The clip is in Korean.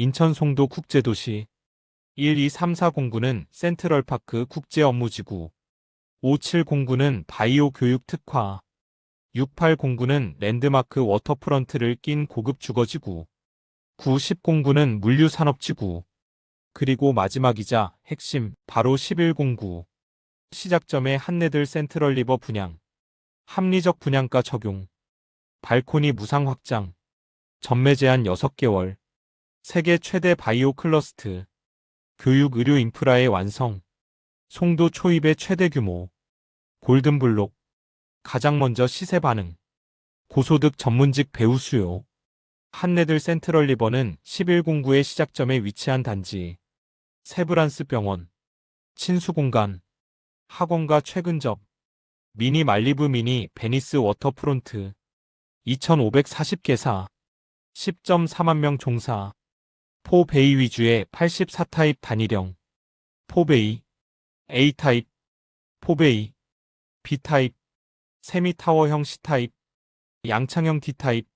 인천 송도 국제도시. 12340구는 센트럴파크 국제업무지구. 5709는 바이오 교육 특화. 6809는 랜드마크 워터프런트를 낀 고급 주거지구. 9009는 물류산업지구. 그리고 마지막이자 핵심 바로 1109 시작점의 한내들 센트럴 리버 분양. 합리적 분양가 적용. 발코니 무상 확장. 전매 제한 6개월 세계 최대 바이오 클러스트. 교육 의료 인프라의 완성. 송도 초입의 최대 규모. 골든블록. 가장 먼저 시세 반응. 고소득 전문직 배우 수요. 한내들 센트럴 리버는 1109의 시작점에 위치한 단지. 세브란스 병원. 친수공간. 학원과 최근접. 미니 말리브 미니 베니스 워터프론트. 2540개사. 10.4만 명 종사 포베이 위주의 84타입 단일형. 포베이 A타입 포베이 B타입 세미타워형 C타입 양창형 D타입